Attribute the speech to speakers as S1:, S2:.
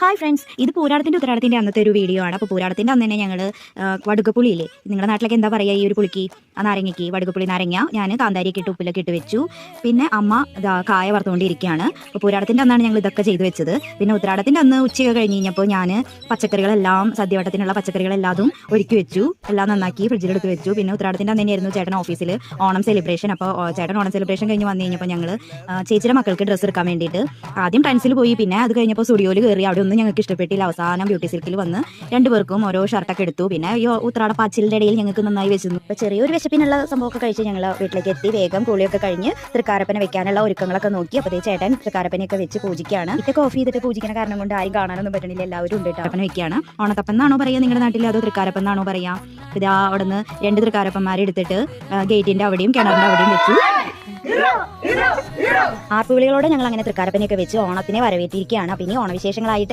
S1: Hi friends ഇത് പൂരാടത്തിന്റെ ഉത്തരാടത്തിന്റെ അന്നത്തെ ഒരു വീഡിയോ ആണ്. അപ്പോൾ പൂരാടത്തിന്റെ അന്ന് തന്നെ ഞങ്ങൾ വടുകപ്പുളിയില്ലേ? നിങ്ങളുടെ നാട്ടിലൊക്കെ എന്താ പറയുക ഈ ഒരു പുളിക്ക്? ആ നാരങ്ങയ്ക്ക് വടുകപ്പുളി നാരങ്ങ ഞാൻ കാന്താരിയൊക്കെ ഇട്ട് ഉപ്പിലൊക്കെ ഇട്ട് വെച്ചു. പിന്നെ അമ്മ കായ വറുത്തുകൊണ്ടിരിക്കുകയാണ്. അപ്പോൾ പൂരാടത്തിന്റെ അന്നാണ് ഞങ്ങൾ ഇതൊക്കെ ചെയ്തു വെച്ചത്. പിന്നെ ഉത്തരാടത്തിന്റെ അന്ന് ഉച്ചയൊക്കെ കഴിഞ്ഞ് കഴിഞ്ഞപ്പോൾ ഞാൻ പച്ചക്കറികളെല്ലാം സദ്യവട്ടത്തിനുള്ള പച്ചക്കറികളെല്ലാതും ഒരുക്കി വെച്ചു. എല്ലാം നന്നാക്കി ഫ്രിഡ്ജിലെടുത്ത് വെച്ചു. പിന്നെ ഉത്തരാടത്തിന്റെ അന്ന് തന്നെയായിരുന്നു ചേട്ടൻ ഓഫീസിൽ ഓണം സെലിബ്രേഷൻ അപ്പോൾ ചേട്ടൻ ഓണം സെലിബ്രേഷൻ കഴിഞ്ഞ് വന്നു കഴിഞ്ഞപ്പോൾ ഞങ്ങൾ ചേച്ചിയുടെ മക്കൾക്ക് ഡ്രസ്സ് എടുക്കാൻ വേണ്ടിയിട്ട് ആദ്യം ടൈൻസിൽ പോയി. പിന്നെ അത് കഴിഞ്ഞപ്പോൾ സ്റ്റുഡിയോയിൽ കയറി അവിടെ ഒന്നും ഞങ്ങൾക്ക് ഇഷ്ടപ്പെട്ടില്ല. അവസാനം ബ്യൂട്ടി സിൽക്കിൽ വന്ന് രണ്ടുപേർക്കും ഓരോ ഷർട്ടൊക്കെ എടുത്തു. പിന്നെ ഈ ഉത്രാട പാച്ചിലിന്റെ ഇടയിൽ ഞങ്ങൾക്ക് നന്നായി വെച്ചിരുന്നു. അപ്പോൾ ചെറിയൊരു വിശപ്പിനുള്ള സംഭവമൊക്കെ കഴിച്ച് ഞങ്ങൾ വീട്ടിലേക്ക് എത്തി. വേഗം കുളിയൊക്കെ കഴിഞ്ഞ് തൃക്കാരപ്പന വെക്കാനുള്ള ഒരുക്കങ്ങളൊക്കെ നോക്കി. അപ്പോൾ ചേട്ടൻ തൃക്കാരപ്പനയൊക്കെ വെച്ച് പൂജിക്കുകയാണ്. ഇതൊക്കെ ഓഫ് ചെയ്തിട്ട് പൂജിക്കുന്ന കാരണം കൊണ്ട് ആരും കാണാനൊന്നും പറ്റണില്ല. എല്ലാവരും ഉണ്ട് കേട്ടോ അപ്പന വെക്കുകയാണ് ഓണത്തപ്പൻ എന്നാണോ പറയുക നിങ്ങളുടെ നാട്ടിൽ അതോ തൃക്കാരപ്പൻ എന്നാണോ പറയുക ഇതാ അവിടെ നിന്ന് രണ്ട് തൃക്കാരപ്പന്മാരെ എടുത്തിട്ട് ഗേറ്റിന്റെ അവിടെയും കിണറിന്റെ അവിടെയും വെച്ചു. ആർപ്പുവിളികളോടെ ഞങ്ങൾ അങ്ങനെ തൃക്കാരപ്പനെയൊക്കെ വെച്ച് ഓണത്തിനെ വരവേറ്റിരിക്കുകയാണ്. അപ്പം ഇനി ഓണവിശേഷങ്ങളായിട്ട്